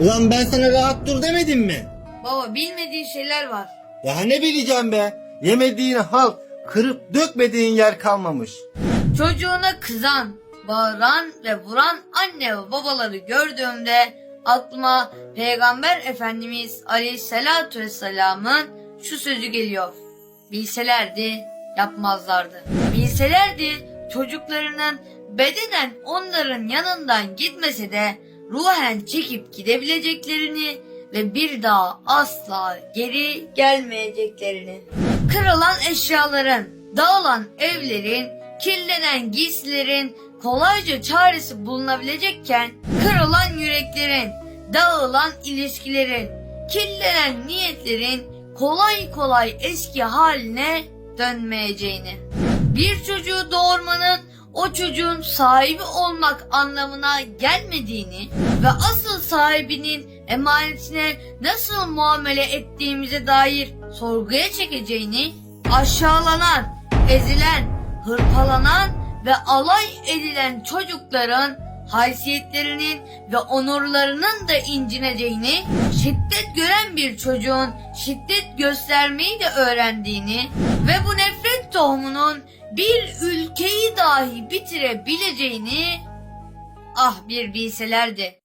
Ulan ben sana rahat dur demedim mi? Baba bilmediğin şeyler var. Ya ne bileceğim be? Yemediğin halk, kırıp dökmediğin yer kalmamış. Çocuğuna kızan, bağıran ve vuran anne ve babaları gördüğümde aklıma Peygamber Efendimiz Aleyhisselatü Vesselam'ın şu sözü geliyor. Bilselerdi yapmazlardı. Bilselerdi çocuklarının bedenen onların yanından gitmese de ruhen çekip gidebileceklerini ve bir daha asla geri gelmeyeceklerini. Kırılan eşyaların, dağılan evlerin, kirlenen giysilerin kolayca çaresi bulunabilecekken kırılan yüreklerin, dağılan ilişkilerin, kirlenen niyetlerin kolay kolay eski haline dönmeyeceğini. Bir çocuğu doğurmanın o çocuğun sahibi olmak anlamına gelmediğini ve asıl sahibinin emanetine nasıl muamele ettiğimize dair sorguya çekeceğini, aşağılanan, ezilen, hırpalanan ve alay edilen çocukların haysiyetlerinin ve onurlarının da incineceğini, şiddet gören bir çocuğun şiddet göstermeyi de öğrendiğini ve bu nefret tohumunun bir dahi bitirebileceğini ah bir bilselerdi.